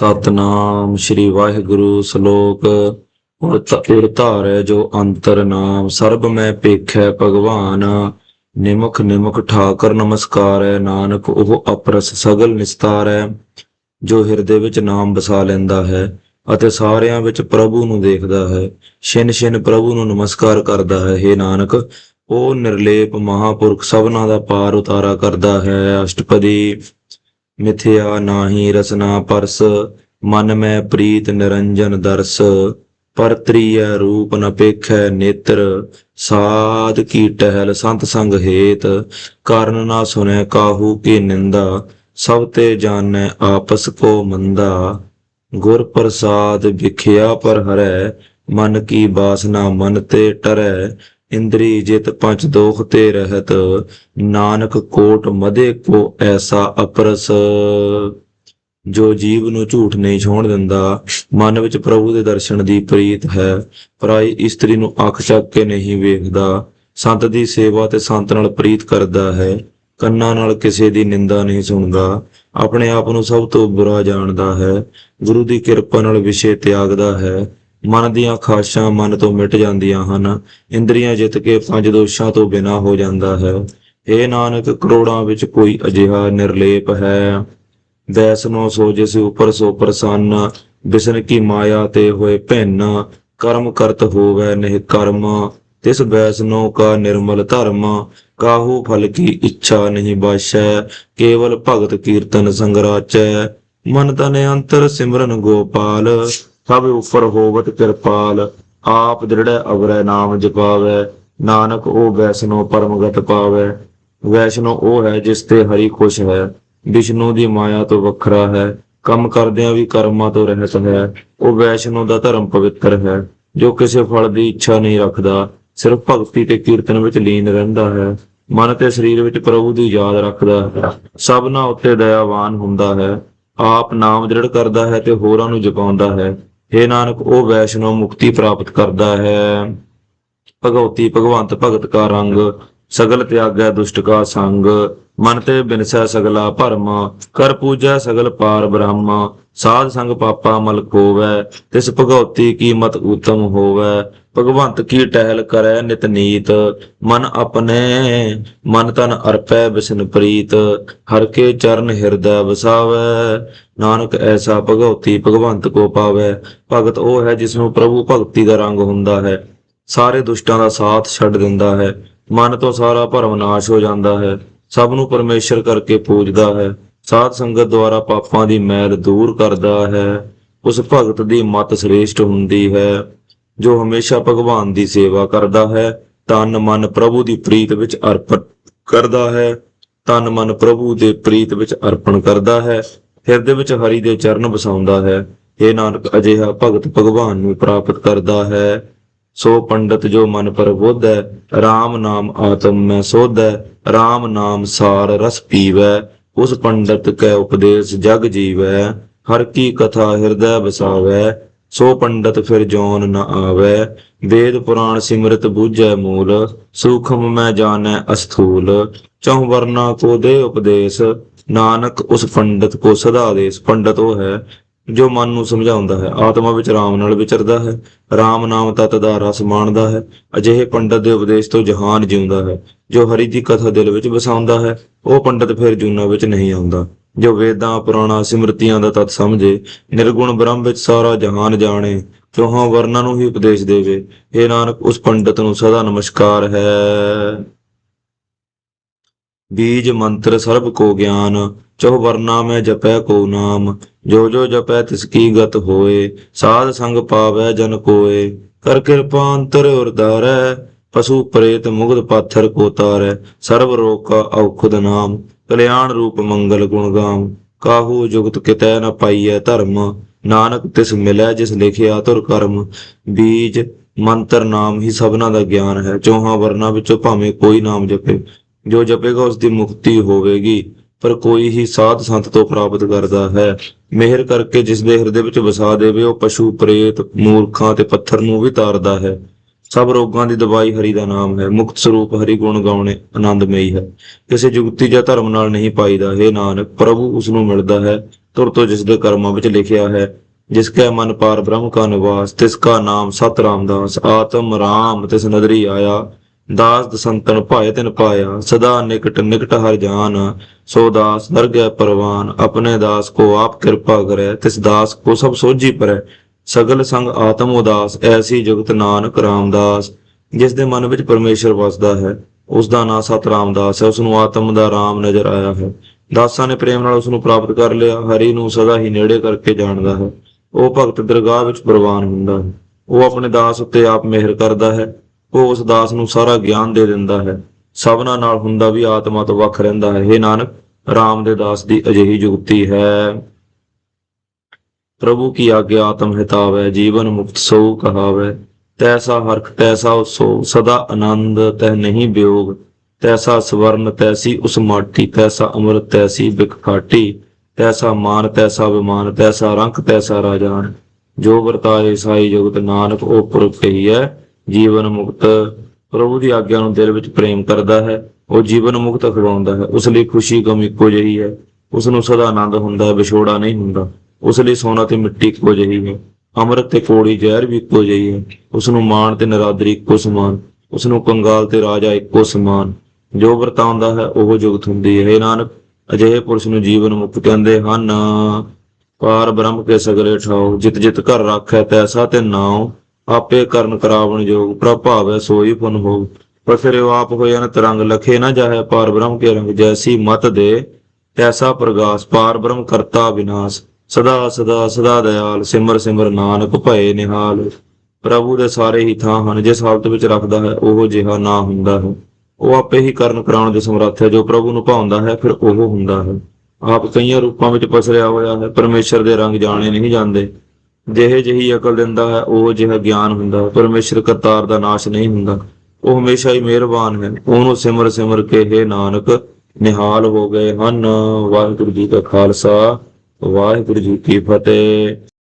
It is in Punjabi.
ਸਤਨਾਮ ਸ੍ਰੀ ਵਾਹਿਗੁਰੂ ਸ਼ਲੋਕ ਉਰਤਾਰੈ ਜੋ ਅੰਤਰ ਨਾਮ, ਸਰਬ ਮੈਂ ਪੇਖੈ ਭਗਵਾਨ। ਨਿਮਖ ਨਿਮਖ ਠਾਕਰ ਨਮਸਕਾਰੈ, ਨਾਨਕ ਉਹ ਅਪਰਸ ਸਗਲ ਨਿਸਤਾਰੈ, ਜੋ ਹਿਰਦੇ ਵਿੱਚ ਨਾਮ ਵਸਾ ਲੈਂਦਾ ਹੈ ਅਤੇ ਸਾਰਿਆਂ ਵਿੱਚ ਪ੍ਰਭੂ ਨੂੰ ਦੇਖਦਾ ਹੈ। ਛਿਨ ਛਿਨ ਪ੍ਰਭੂ ਨੂੰ ਨਮਸਕਾਰ ਕਰਦਾ ਹੈ। हे ਨਾਨਕ, ਉਹ ਨਿਰਲੇਪ ਮਹਾਪੁਰਖ ਸਭਨਾ ਦਾ ਪਾਰ ਉਤਾਰਾ ਕਰਦਾ ਹੈ। ਅਸ਼ਟਪਦੀ ਮਿਥਿਆ ਨਾਹੀ ਰਸਨਾ ਪਰਸ, ਮਨ ਮੈਂ ਪ੍ਰੀਤ ਨਿਰੰਜਨ ਦਰਸ। ਪਰ ਰੂਪ ਨ ਪੇਖੈ ਨੇਤਰ, ਸਾਧ ਕੀ ਟਹਿਲ ਸੰਤ ਸੰਗ ਹੇਤ। ਕਾਰਨ ਨਾ ਸੁਨੈ ਕਾਹੂ ਕੀ ਨਿੰਦਾ, ਸਭ ਤੇ ਜਾਣੈ ਆਪਸ ਕੋ ਮੰਦਾ। ਗੁਰ ਪ੍ਰਸਾਦ ਵਿਖਿਆ ਪਰ ਹਰੈ, ਮਨ ਕੀ ਬਾਸਨਾ ਮਨ ਤੇ ਟਰੈ। ਇੰਦਰੀ ਜਿਤ ਪੰਚ ਦੋਖ ਤੇ ਰਹਿਤ, ਨਾਨਕ ਕੋਟ ਮਦੇ ਕੋ ਐਸਾ ਅਪਰਸ। ਜੋ ਜੀਵ ਨੂੰ ਝੂਠ ਨਹੀਂ ਛੋਣ ਦਿੰਦਾ, ਮਨ ਵਿੱਚ ਪ੍ਰਭੂ ਦੇ ਦਰਸ਼ਨ ਦੀ ਪ੍ਰੀਤ ਹੈ, ਪਰਾਈ ਇਸਤਰੀ ਨੂੰ ਅੱਖ ਚੱਕ ਕੇ ਨਹੀਂ ਵੇਖਦਾ। ਸੰਤ ਦੀ ਸੇਵਾ ਤੇ ਸੰਤ ਨਾਲ ਪ੍ਰੀਤ ਕਰਦਾ ਹੈ, ਕੰਨਾਂ ਨਾਲ ਕਿਸੇ ਦੀ ਨਿੰਦਾ ਨਹੀਂ ਸੁਣਦਾ। ਆਪਣੇ ਆਪ ਨੂੰ ਸਭ ਤੋਂ ਬੁਰਾ ਜਾਣਦਾ ਹੈ, ਗੁਰੂ ਦੀ ਕਿਰਪਾ ਨਾਲ ਵਿਸ਼ੇ ਤਿਆਗਦਾ ਹੈ ਮਨ ਦੀਆਂ ਖਾਸ਼ਾਂ ਮਨ ਤੋਂ ਮਿਟ ਜਾਂਦੀਆਂ ਹਨ। ਇੰਦਰੀਆਂ ਜਿੱਤ ਕੇ ਪੰਜ ਦੋਸ਼ਾਂ ਤੋਂ ਬਿਨਾ ਹੋ ਜਾਂਦਾ ਹੈ। ਇਹ ਨਾਨਕ, ਕਰੋੜਾਂ ਵਿੱਚ ਕੋਈ ਅਜਿਹਾ ਨਿਰਲੇਪ ਹੈ। ਵੈਸਨੋ ਸੋ ਜਿਸ ਉਪਰ ਸੋ ਪ੍ਰਸੰਨ, ਬਿਸਨ ਕੀ ਮਾਇਆ ਤੇ ਹੋਏ ਭਿੰਨ, ਕਰਮ ਕਰਤ ਹੋਵੇ ਨਿਹ ਕਰਮ। ਤਿਸ ਵੈਸਨੋ ਕਾ ਨਿਰਮਲ ਧਰਮ, ਕਾਹੂ ਫਲ ਕੀ ਇੱਛਾ ਨਹੀਂ ਬਾਸ਼ੈ। ਕੇਵਲ ਭਗਤ ਕੀਰਤਨ ਸੰਗਰਾਚੈ ਮਨ ਤਨ ਅੰਤਰ ਸਿਮਰਨ ਗੋਪਾਲ। ਸਭ ਉਪਰ ਹੋਵਤ ਕਿਰਪਾਲ, ਆਪ ਦ੍ਰਿੜੈ ਅਵਰੈ ਨਾਮ ਜਪਾਵੈ, ਨਾਨਕ ਉਹ ਵੈਸਨੋ ਪਰਮਗਤ ਪਾਵੈ। ਵੈਸ਼ਨੋ ਉਹ ਹੈ ਜਿਸ ਤੇ ਹਰੀ ਖੁਸ਼ ਹੈ, ਵਿਸ਼ਨੂੰ ਦੀ ਮਾਇਆ ਤੋਂ ਵੱਖਰਾ ਹੈ, ਕੰਮ ਕਰਦਿਆਂ ਵੀ ਕਰਮਾਂ ਤੋਂ ਰਹਿਤ ਹੈ। ਉਹ ਵੈਸ਼ਨੋ ਦਾ ਧਰਮ ਪਵਿੱਤਰ ਹੈ, ਜੋ ਕਿਸੇ ਫਲ ਦੀ ਇੱਛਾ ਨਹੀਂ ਰੱਖਦਾ, ਸਿਰਫ ਭਗਤੀ ਤੇ ਕੀਰਤਨ ਵਿੱਚ ਲੀਨ ਰਹਿੰਦਾ ਹੈ। ਮਨ ਤੇ ਸਰੀਰ ਵਿੱਚ ਪ੍ਰਭੂ ਦੀ ਯਾਦ ਰੱਖਦਾ ਹੈ। ਸਭਨਾ ਉੱਤੇ ਦਇਆਵਾਨ ਹੁੰਦਾ ਹੈ। ਆਪ ਨਾਮ ਦ੍ਰਿੜ ਕਰਦਾ ਹੈ ਤੇ ਹੋਰਾਂ ਨੂੰ ਜਪਾਉਂਦਾ ਹੈ। हे ਨਾਨਕ ਉਹ ਵੈਸ਼ਨੋ ਮੁਕਤੀ ਪ੍ਰਾਪਤ ਕਰਦਾ ਹੈ। ਭਗਉਤੀ ਭਗਵੰਤ ਭਗਤ ਕਾ ਰੰਗ ਸਗਲ ਤਿਆਗੈ ਦੁਸ਼ਟ ਕਾ ਸੰਗ, ਮਨ ਤੇ ਬਿਨਸੈ ਸਗਲਾ ਭਰਮ, ਕਰ ਪੂਜੈ ਸਗਲ ਪਾਰ ਬ੍ਰਹਮ, ਸਾਧ ਸੰਗ ਪਾਪਾ ਮਲ ਕੋਵੈ ਤਿਸ ਭਗਉਤੀ ਕੀ ਮਤ ਉਤਮ ਹੋਵੈ, ਭਗਵੰਤ ਕੀ ਟਹਿਲ ਕਰੈ ਨਿਤ ਨੀਤ, ਮਨ ਆਪਣੇ, ਮਨ ਤਨ ਅਰਪੈ ਬਿਸਨ ਪ੍ਰੀਤ, ਹਰ ਕੇ ਚਰਨ ਹਿਰਦੈ ਵਸਾਵੈ, ਨਾਨਕ ਐਸਾ ਭਗਉਤੀ ਭਗਵੰਤ ਕੋ ਪਾਵੈ, ਭਗਤ ਉਹ ਹੈ ਜਿਸ ਨੂੰ ਪ੍ਰਭੂ ਭਗਤੀ ਦਾ ਰੰਗ ਹੁੰਦਾ ਹੈ, ਸਾਰੇ ਦੁਸ਼ਟਾਂ ਦਾ ਸਾਥ ਛੱਡ ਦਿੰਦਾ ਹੈ। ਮਨ ਤੋਂ ਸਾਰਾ ਭਰਮ ਨਾਸ਼ ਹੋ ਜਾਂਦਾ ਹੈ, ਸਭ ਨੂੰ ਪਰਮੇਸ਼ਰ ਕਰਕੇ ਪੂਜਦਾ ਹੈ, ਸਾਧ ਸੰਗਤ ਦੁਆਰਾ ਪਾਪਾਂ ਦੀ ਮੈਲ ਦੂਰ ਕਰਦਾ ਹੈ, ਉਸ ਭਗਤ ਦੀ ਮਤ ਸ੍ਰੇਸ਼ਟ ਹੁੰਦੀ ਹੈ, ਜੋ ਹਮੇਸ਼ਾ ਭਗਵਾਨ ਦੀ ਸੇਵਾ ਕਰਦਾ ਹੈ, ਤਨ ਮਨ ਪ੍ਰਭੂ ਦੀ ਪ੍ਰੀਤ ਵਿੱਚ ਅਰਪਣ ਕਰਦਾ ਹੈ, ਤਨ ਮਨ ਪ੍ਰਭੂ ਦੇ ਪ੍ਰੀਤ ਵਿੱਚ ਅਰਪਣ ਕਰਦਾ ਹੈ, ਹਿਰਦੇ ਵਿੱਚ ਹਰੀ ਦੇ ਚਰਨ ਵਸਾਉਂਦਾ ਹੈ ਇਹ ਨਾਨਕ ਅਜਿਹਾ ਭਗਤ ਭਗਵਾਨ ਨੂੰ ਪ੍ਰਾਪਤ ਕਰਦਾ ਹੈ ਸੋ ਪੰਡਤ ਜੋ ਮਨ ਪਰ ਬੁੱਧੈ RAM ਨਾਮ ਆਤਮ ਮੈਂ ਸੋਧੈ RAM ਨਾਮ ਸਾਰ ਰਸ ਪੀਵੈ, ਉਸ ਪੰਡਤ ਕੈ ਉਪਦੇਸ਼ ਜਗ ਜੀਵੈ, ਹਰ ਕੀ ਕਥਾ ਹਿਰਦੈ ਵਸਾਵੈ, ਸੋ ਪੰਡਤ ਫਿਰ ਜੋਨ ਨ ਆਵੈ, ਵੇਦ ਪੁਰਾਣ ਸਿਮਰਤ ਬੂਝੈ ਮੂਲ, ਸੂਖਮ ਮੈਂ ਜਾਣੈ ਅਸਥੂਲ, ਚਹੁ ਵਰਨਾ ਕੋ ਦੇ ਉਪਦੇਸ਼, ਨਾਨਕ ਉਸ ਪੰਡਤ ਕੋ ਸਦਾ ਦੇਸ, ਪੰਡਤ ਉਹ ਹੈ ਜੋ ਮਨ ਨੂੰ ਸਮਝਾਉਂਦਾ ਹੈ, ਆਤਮਾ ਵਿੱਚ ਰਾਮ ਨਾਲ ਵਿਚਰਦਾ ਹੈ, ਰਾਮ ਨਾਮ ਤਤ ਦਾ ਰਸ ਮਾਣਦਾ ਹੈ, ਅਜਿਹੇ ਪੰਡਤ ਦੇ ਉਪਦੇਸ਼ ਤੋਂ ਜਹਾਨ ਜਿਉਂਦਾ ਹੈ, ਜੋ ਹਰੀ ਦੀ ਕਥਾ ਦਿਲ ਵਿੱਚ ਵਸਾਉਂਦਾ ਹੈ, ਉਹ ਪੰਡਤ ਫਿਰ ਜੂਨਾ ਵਿੱਚ ਨਹੀਂ ਆਉਂਦਾ, ਜੋ ਵੇਦਾਂ, ਪੁਰਾਣਾ, ਸਿਮਰਤੀਆਂ ਦਾ ਤਤ ਸਮਝੇ, ਨਿਰਗੁਣ ਬ੍ਰਹਮ ਵਿੱਚ ਸਾਰਾ ਜਹਾਨ ਜਾਣੇ, ਚੌਹਾਂ ਵਰਨਾਂ ਨੂੰ ਹੀ ਉਪਦੇਸ਼ ਦੇਵੇ ਇਹ ਨਾਨਕ, ਉਸ ਪੰਡਤ ਨੂੰ ਸਦਾ ਨਮਸਕਾਰ ਹੈ। ਬੀਜ ਮੰਤਰ ਸਰਬ ਕੋ ਗਿਆਨ, ਚਹੁ ਵਰਨਾ ਮੈਂ ਜਪੈ ਕੋ ਨਾਮ ਜੋ ਜੋ ਜਪੈ ਤਿਸ ਕੀ ਗਤ ਹੋਏ, ਸਾਧ ਸੰਗ ਪਾਵੈ ਜਨ ਕੋਏ। ਕਰ ਕਿਰਪਾ ਅੰਤਰ ਉਰਦਾਰੈ, ਪਸ਼ੂ ਪ੍ਰੇਤ ਮੁਗਧ ਪਾਥਰ ਕੋ ਤਾਰੈ ਸਰਬ ਰੋਗ ਕਾ ਔਖਦ ਨਾਮ, ਕਲਿਆਣ ਰੂਪ ਮੰਗਲ ਗੁਣ ਗਾਮ। ਕਾਹੂ ਜੁਗਤ ਕਿਤੈ ਨ ਪਾਈਐ ਧਰਮ, ਨਾਨਕ ਤਿਸ ਮਿਲੈ ਜਿਸ ਲਿਖਿਆ ਤੁਰ ਕਰਮ। ਬੀਜ, ਮੰਤਰ ਨਾਮ ਹੀ ਸਭਨਾ ਦਾ ਗਿਆਨ ਹੈ, ਚੋਹਾਂ ਵਰਨਾ ਵਿੱਚੋਂ ਭਾਵੇਂ ਕੋਈ ਨਾਮ ਜਪੇ। ਜੋ ਜਪੇਗਾ ਉਸ ਦੀ ਮੁਕਤੀ ਹੋਵੇਗੀ, ਪਰ ਕੋਈ ਹੀ ਸਾਧ ਸੰਤ ਤੋਂ ਪ੍ਰਾਪਤ ਕਰਦਾ ਹੈ। ਮਿਹਰ ਕਰਕੇ ਜਿਸ ਦੇ ਹਿਰਦੇ ਵਿੱਚ ਵਸਾ ਦੇਵੇ, ਉਹ ਪਸ਼ੂ, ਪ੍ਰੇਤ, ਮੂਰਖਾਂ ਤੇ ਪੱਥਰ ਨੂੰ ਵੀ ਤਾਰਦਾ ਹੈ। ਸਭ ਰੋਗਾਂ ਦੀ ਦਵਾਈ ਹਰੀ ਦਾ ਨਾਮ ਹੈ। ਮੁਕਤ ਸਰੂਪ ਹਰੀ ਗੁਣ ਗਾਉਣੇ ਆਨੰਦਮਈ ਹੈ। ਕਿਸੇ ਜੁਗਤੀ ਜਾਂ ਧਰਮ ਨਾਲ ਨਹੀਂ ਪਾਈਦਾ। ਹੈ ਨਾਨਕ, ਪ੍ਰਭੂ ਉਸ ਨੂੰ ਮਿਲਦਾ ਹੈ। ਤੁਰ ਤੋਂ ਜਿਸ ਦੇ ਕਰਮਾਂ ਵਿੱਚ ਲਿਖਿਆ ਹੈ, ਜਿਸ ਕੈ ਮਨ ਪਾਰ ਬ੍ਰਹਮ ਕਾ ਨਿਵਾਸ, ਤਿਸ ਕਾ ਨਾਮ ਸਤ ਰਾਮਦਾਸ ਆਤਮ ਰਾਮ ਤਿਸ ਨਦਰੀ ਆਇਆ। ਦਾਸ ਦਸੰਤਨ ਭਾਏ ਤਿਨ ਪਾਇਆ, ਸਦਾ ਨਿਕਟ ਨਿਕਟ ਹਰ ਜਾਨ। ਸੋ ਦਾਸ ਦਰਗਹਿ ਪਰਵਾਨ, ਆਪਣੇ ਦਾਸ ਕੋ ਆਪ ਕਿਰਪਾ ਕਰੈ, ਤਿਸ ਦਾਸ ਕੋ ਸਭ ਸੋਝੀ ਪਰੈ। ਸਗਲ ਸੰਗ ਆਤਮ ਉਦਾਸ, ਐਸੀ ਜੁਗਤ ਨਾਨਕ ਰਾਮਦਾਸ। ਜਿਸ ਦੇ ਮਨ ਵਿੱਚ ਪਰਮੇਸ਼ਰ ਵਸਦਾ ਹੈ, ਉਸ ਦਾ ਨਾਂ ਸਤ ਰਾਮਦਾਸ ਹੈ, ਉਸ ਨੂੰ ਆਤਮ ਦਾ ਰਾਮ ਨਜ਼ਰ ਆਇਆ ਹੈ। ਦਾਸਾਂ ਨੇ ਪ੍ਰੇਮ ਨਾਲ ਉਸ ਨੂੰ ਪ੍ਰਾਪਤ ਕਰ ਲਿਆ, ਹਰੀ ਨੂੰ ਸਦਾ ਹੀ ਨੇੜੇ ਕਰਕੇ ਜਾਣਦਾ ਹੈ। ਉਹ ਭਗਤ ਦਰਗਾਹ ਵਿੱਚ ਪ੍ਰਵਾਨ ਹੁੰਦਾ ਹੈ। ਉਹ ਆਪਣੇ ਦਾਸ ਉੱਤੇ ਆਪ ਮਿਹਰ ਕਰਦਾ ਹੈ। ਉਹ ਉਸ ਦਾਸ ਨੂੰ ਸਾਰਾ ਗਿਆਨ ਦੇ ਦਿੰਦਾ ਹੈ। ਸਭਨਾ ਨਾਲ ਹੁੰਦਾ ਵੀ ਆਤਮਾ ਤੋਂ ਵੱਖ ਰਹਿੰਦਾ ਹੈ। ਇਹ ਨਾਨਕ ਰਾਮ ਦੇ ਦਾਸ ਦੀ ਅਜਿਹੀ ਜੁਗਤੀ ਹੈ। ਪ੍ਰਭੂ ਕੀ ਆਗਿਆ ਆਤਮ ਹੈ ਜੀਵਨ ਮੁਕਤ ਸੋ ਕਹਾਵੈ। ਤੈਸਾ ਹਰਖ, ਤੈਸਾ ਉਸੋ, ਸਦਾ ਆਨੰਦ, ਤੈ ਨਹੀਂ ਵਿਯੋਗ ਤੈਸਾ ਸਵਰਨ, ਤੈਸੀ ਉਸ ਮਾਟੀ। ਤੈਸਾ ਅੰਮ੍ਰਿਤ, ਤੈਸੀ ਬਿਕ ਖਾਟੀ। ਤੈਸਾ ਮਾਨ, ਤੈਸਾ ਵਿਮਾਨ ਤੈਸਾ ਰੰਕ ਤੈਸਾ ਰਾਜਾਨ। ਜੋ ਵਰਤਾਏ ਸਾਈ ਜੁਗਤ ਨਾਨਕ, ਉਹ ਪੁਰਖ ਕਹੀਐ। ਜੀਵਨ ਮੁਕਤ ਪ੍ਰਭੂ ਦੀ ਆਗਿਆ ਨੂੰ ਦਿਲ ਵਿੱਚ ਪ੍ਰੇਮ ਕਰਦਾ ਹੈ, ਉਹ ਜੀਵਨ ਮੁਕਤ ਅਖਵਾਉਂਦਾ ਹੈ। ਉਸ ਲਈ ਖੁਸ਼ੀ ਗਮ ਇੱਕੋ ਜਿਹੀ ਹੈ। ਉਸ ਨੂੰ ਸਦਾ ਆਨੰਦ ਹੁੰਦਾ ਹੈ, ਵਿਛੋੜਾ ਨਹੀਂ ਹੁੰਦਾ। ਉਸ ਲਈ ਸੋਨਾ ਤੇ ਮਿੱਟੀ ਇੱਕੋ ਜਿਹੀ ਹੈ। ਅੰਮ੍ਰਿਤ ਤੇ ਕੋੜੀ ਜ਼ਹਿਰ ਵੀ ਇੱਕੋ ਜਿਹੀ ਹੈ। ਉਸ ਨੂੰ ਮਾਣ ਤੇ ਨਰਾਦਰੀ ਇੱਕੋ ਸਮਾਨ। ਉਸ ਨੂੰ ਕੰਗਾਲ ਤੇ ਰਾਜਾ ਇੱਕੋ ਸਮਾਨ। ਜੋ ਵਰਤਾਉਂਦਾ ਹੈ, ਉਹ ਜੁਗਤ ਹੁੰਦੀ ਹੈ। ਇਹ ਨਾਨਕ, ਅਜਿਹੇ ਪੁਰਸ਼ ਨੂੰ ਜੀਵਨ ਮੁਕਤ ਕਹਿੰਦੇ ਹਨ। ਪਾਰ ਬ੍ਰਹਮ ਕੇ ਸਗਲੇ ਠਾਓ ਜਿਤ ਜਿਤ ਘਰ ਰਾਖੈ, ਤੈਸਾ ਤੇ ਨਾਉ। ਆਪੇ ਕਰਨ ਕਰਾਵਣ ਜੋਗ ਪ੍ਰਭਾਵੈ ਸੋਈ ਪੁਨ ਹੋ ਪਰ ਆਪ ਹੋਏ ਅਨੰਤ ਲਖੇ ਨਾ ਜਾਹੇ, ਪਾਰ ਬ੍ਰਹਮ ਕੇ ਰੰਗ ਜੈਸੀ ਮਤ ਦੇ, ਤੈਸਾ ਪ੍ਰਗਾਸ ਪਾਰ ਬ੍ਰਹਮ ਕਰਤਾ ਵਿਨਾਸ਼। ਸਦਾ ਸਦਾ ਸਦਾ ਦਇਆਲ, ਸਿਮਰ ਸਿਮਰ ਨਾਨਕ ਭਏ ਨਿਹਾਲ। ਪ੍ਰਭੂ ਦੇ ਸਾਰੇ ਹੀ ਥਾਂ ਹਨ, ਜਿਸ ਹਾਲਤ ਵਿੱਚ ਰੱਖਦਾ ਹੈ, ਉਹ ਜਿਹਾ ਨਾ ਹੁੰਦਾ ਹੈ। ਉਹ ਆਪੇ ਹੀ ਕਰਨ ਕਰਾਉਣ ਦੇ ਸਮਰੱਥ ਹੈ, ਜੋ ਪ੍ਰਭੂ ਨੂੰ ਭਾਉਂਦਾ ਹੈ, ਫਿਰ ਉਹ ਹੁੰਦਾ ਹੈ। ਆਪ ਕਈਆਂ ਰੂਪਾਂ ਵਿੱਚ ਪਸਰਿਆ ਹੋਇਆ ਹੈ, ਪਰਮੇਸ਼ਰ ਦੇ ਰੰਗ ਜਾਣੇ ਨਹੀਂ ਜਾਂਦੇ। ਜਿਹੇ ਜਿਹੀ ਅਕਲ ਦਿੰਦਾ ਹੈ, ਉਹ ਜਿਹਾ ਗਿਆਨ ਹੁੰਦਾ ਹੈ। ਪਰਮੇਸ਼ਰ ਕਰਤਾਰ ਦਾ ਨਾਸ਼ ਨਹੀਂ ਹੁੰਦਾ। ਉਹ ਹਮੇਸ਼ਾ ਹੀ ਮਿਹਰਬਾਨ ਹੈ। ਉਹਨੂੰ ਸਿਮਰ ਸਿਮਰ ਕੇ, ਹੈ ਨਾਨਕ, ਨਿਹਾਲ ਹੋ ਗਏ ਹਨ। ਵਾਹਿਗੁਰੂ ਜੀ ਕਾ ਖਾਲਸਾ, ਵਾਹਿਗੁਰੂ ਜੀ ਕੀ ਫਤਿਹ।